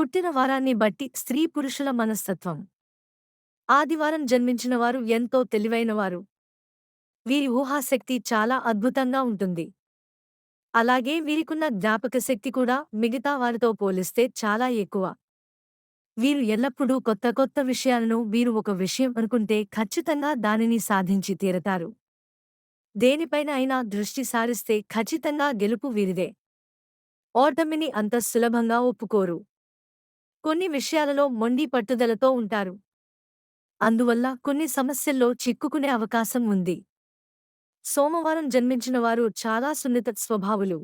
పుట్టిన వారాన్ని బట్టి స్త్రీ పురుషుల మనస్తత్వం. ఆదివారం జన్మించిన వారు ఎంతో తెలివైనవారు వీరి ఊహాశక్తి చాలా అద్భుతంగా ఉంటుంది. అలాగే వీరికున్న జ్ఞాపక శక్తి కూడా మిగతా వారితో పోలిస్తే చాలా ఎక్కువ. వీరు ఎల్లప్పుడూ కొత్త కొత్త విషయాలను వీరు ఒక విషయం అనుకుంటే ఖచ్చితంగా దానిని సాధించి తీరతారు. దేనిపైన అయినా దృష్టి సారిస్తే ఖచ్చితంగా గెలుపు వీరిదే. ఓటమిని అంత సులభంగా ఒప్పుకోరు. కొన్ని విషయాలలో మొండి పట్టుదలతో ఉంటారు. అందువల్ల కొన్ని సమస్యల్లో చిక్కుకునే అవకాశం ఉంది. సోమవారం జన్మించిన వారు చాలా సున్నిత స్వభావులు.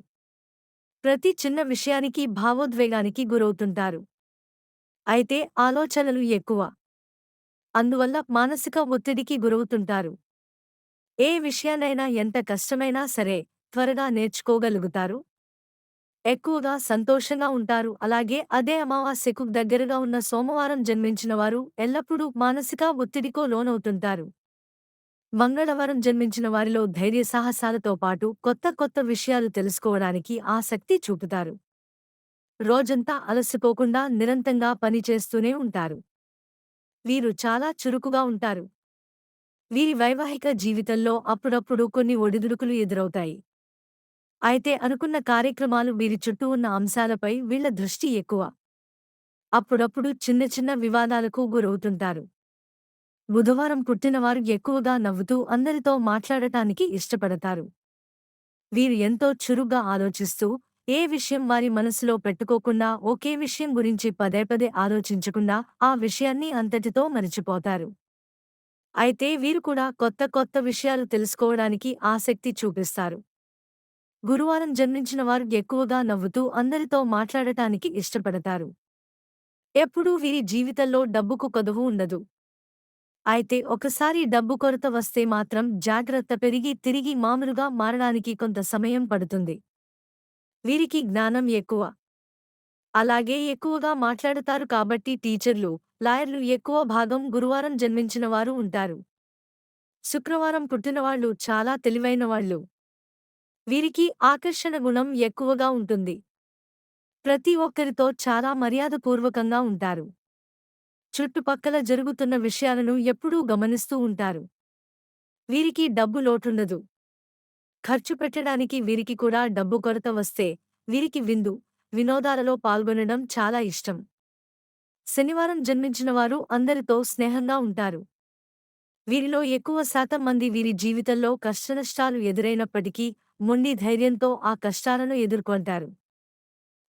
ప్రతి చిన్న విషయానికి భావోద్వేగానికి గురవుతుంటారు. అయితే ఆలోచనలు ఎక్కువ. అందువల్ల మానసిక ఒత్తిడికి గురవుతుంటారు. ఏ విషయాన్నైనా ఎంత కష్టమైనా సరే త్వరగా నేర్చుకోగలుగుతారు. ఎక్కువగా సంతోషంగా ఉంటారు. అలాగే అదే అమావాస్యకు దగ్గరగా ఉన్న సోమవారం జన్మించిన వారు ఎల్లప్పుడూ మానసిక ఒత్తిడికో లోనవుతుంటారు. మంగళవారం జన్మించిన వారిలో ధైర్య సాహసాలతో పాటు కొత్త కొత్త విషయాలు తెలుసుకోవడానికి ఆసక్తి చూపుతారు. రోజంతా అలసిపోకుండా నిరంతంగా పనిచేస్తూనే ఉంటారు. వీరు చాలా చురుకుగా ఉంటారు. వీరి వైవాహిక జీవితంలో అప్పుడప్పుడు కొన్ని ఒడిదుడుకులు ఎదురవుతాయి. అయితే అనుకున్న కార్యక్రమాలు వీరి చుట్టూ ఉన్న అంశాలపై వీళ్ళ దృష్టి ఎక్కువ. అప్పుడప్పుడు చిన్న చిన్న వివాదాలకు గురవుతుంటారు. బుధవారం పుట్టినవారు ఎక్కువగా నవ్వుతూ అందరితో మాట్లాడటానికి ఇష్టపడతారు. వీరు ఎంతో చురుగ్గా ఆలోచిస్తూ ఏ విషయం వారి మనసులో పెట్టుకోకుండా ఒకే విషయం గురించి పదే పదే ఆలోచించకుండా ఆ విషయాన్ని అంతటితో మరిచిపోతారు. అయితే వీరు కూడా కొత్త కొత్త విషయాలు తెలుసుకోవడానికి ఆసక్తి చూపిస్తారు. గురువారం జన్మించిన వారు ఎక్కువగా నవ్వుతూ అందరితో మాట్లాడటానికి ఇష్టపడతారు. ఎప్పుడూ వీరి జీవితంలో డబ్బుకు కొదవు ఉండదు. అయితే ఒకసారి డబ్బు కొరత వస్తే మాత్రం జాగ్రత్త పెరిగి తిరిగి మామూలుగా మారడానికి కొంత సమయం పడుతుంది. వీరికి జ్ఞానం ఎక్కువ. అలాగే ఎక్కువగా మాట్లాడతారు కాబట్టి టీచర్లు లాయర్లు ఎక్కువ భాగం గురువారం జన్మించిన వారు ఉంటారు. శుక్రవారం పుట్టినవాళ్ళు చాలా తెలివైనవాళ్ళు వీరికి ఆకర్షణ గుణం ఎక్కువగా ఉంటుంది. ప్రతి ఒక్కరితో చాలా మర్యాదపూర్వకంగా ఉంటారు. చుట్టుపక్కల జరుగుతున్న విషయాలను ఎప్పుడూ గమనిస్తూ ఉంటారు. వీరికి డబ్బు లోటుండదు. ఖర్చు పెట్టడానికి వీరికి కూడా డబ్బు కొరత వస్తే వీరికి విందు వినోదాలలో పాల్గొనడం చాలా ఇష్టం. శనివారం జన్మించిన వారు అందరితో స్నేహంగా ఉంటారు. వీరిలో ఎక్కువ శాతం మంది వీరి జీవితంలో కష్టనష్టాలు ఎదురైనప్పటికీ మొండి ధైర్యంతో ఆ కష్టాలను ఎదుర్కొంటారు.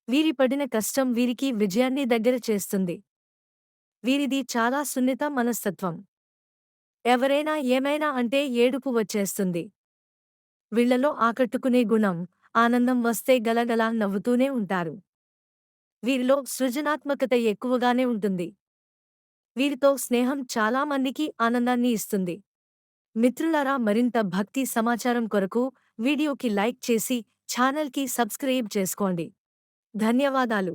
వీరి పడిన కష్టం వీరికి విజయాన్ని దగ్గర చేస్తుంది. వీరిది చాలా సున్నిత మనస్తత్వం. ఎవరైనా ఏమైనా అంటే ఏడుపు వచ్చేస్తుంది. వీళ్ళలో ఆకట్టుకునే గుణం ఆనందం వస్తే గలగలా నవ్వుతూనే ఉంటారు. వీరిలో సృజనాత్మకత ఎక్కువగానే ఉంటుంది. వీరితో స్నేహం చాలా మందికి ఆనందాన్ని ఇస్తుంది. మిత్రులారా మరింత భక్తి సమాచారం కొరకు వీడియోకి లైక్ చేసి ఛానల్కి సబ్స్క్రైబ్ చేసుకోండి. ధన్యవాదాలు.